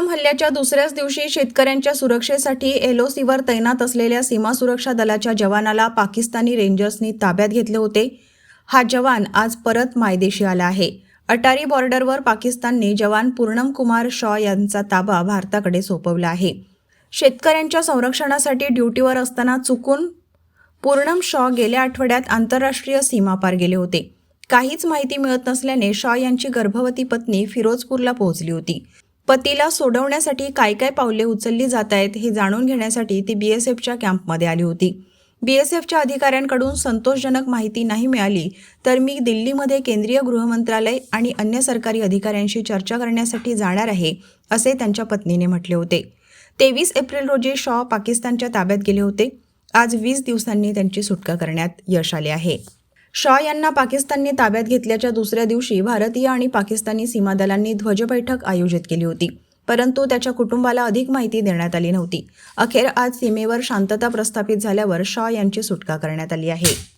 हल्ल्याच्या दुसऱ्याच दिवशी शेतकऱ्यांच्या सुरक्षेसाठी एलओसीवर तैनात असलेल्या सीमा सुरक्षा दलाच्या जवानाला पाकिस्तानी रेंजर्सनी ताब्यात घेतले होते. हा जवान आज परत मायदेशी आला आहे. अटारी बॉर्डरवर पाकिस्तानने जवान पूर्णम कुमार शॉ यांचा ताबा भारताकडे सोपवला आहे. शेतकऱ्यांच्या संरक्षणासाठी ड्युटीवर असताना चुकून पूर्णम शॉ गेल्या आठवड्यात आंतरराष्ट्रीय सीमापार गेले होते. काहीच माहिती मिळत नसल्याने शॉ यांची गर्भवती पत्नी फिरोजपूरला पोहोचली होती. पतीला सोडवण्यासाठी काय काय पावले उचलली जात आहेत हे जाणून घेण्यासाठी ती बीएसएफच्या कॅम्पमध्ये आली होती. बीएसएफच्या अधिकाऱ्यांकडून संतोषजनक माहिती नाही मिळाली तर मी दिल्लीमध्ये केंद्रीय गृहमंत्रालय आणि अन्य सरकारी अधिकाऱ्यांशी चर्चा करण्यासाठी जाणार आहे असे त्यांच्या पत्नीने म्हटले होते. तेवीस एप्रिल रोजी शॉ पाकिस्तानच्या ताब्यात गेले होते. आज वीस दिवसांनी त्यांची सुटका करण्यात यश आले आहे. शॉ यांना पाकिस्तानने ताब्यात घेतल्याच्या दुसऱ्या दिवशी भारतीय आणि पाकिस्तानी सीमा दलांनी ध्वजबैठक आयोजित केली होती. परंतु त्याच्या कुटुंबाला अधिक माहिती देण्यात आली नव्हती. अखेर आज सीमेवर शांतता प्रस्थापित झाल्यावर शॉ यांची सुटका करण्यात आली आहे.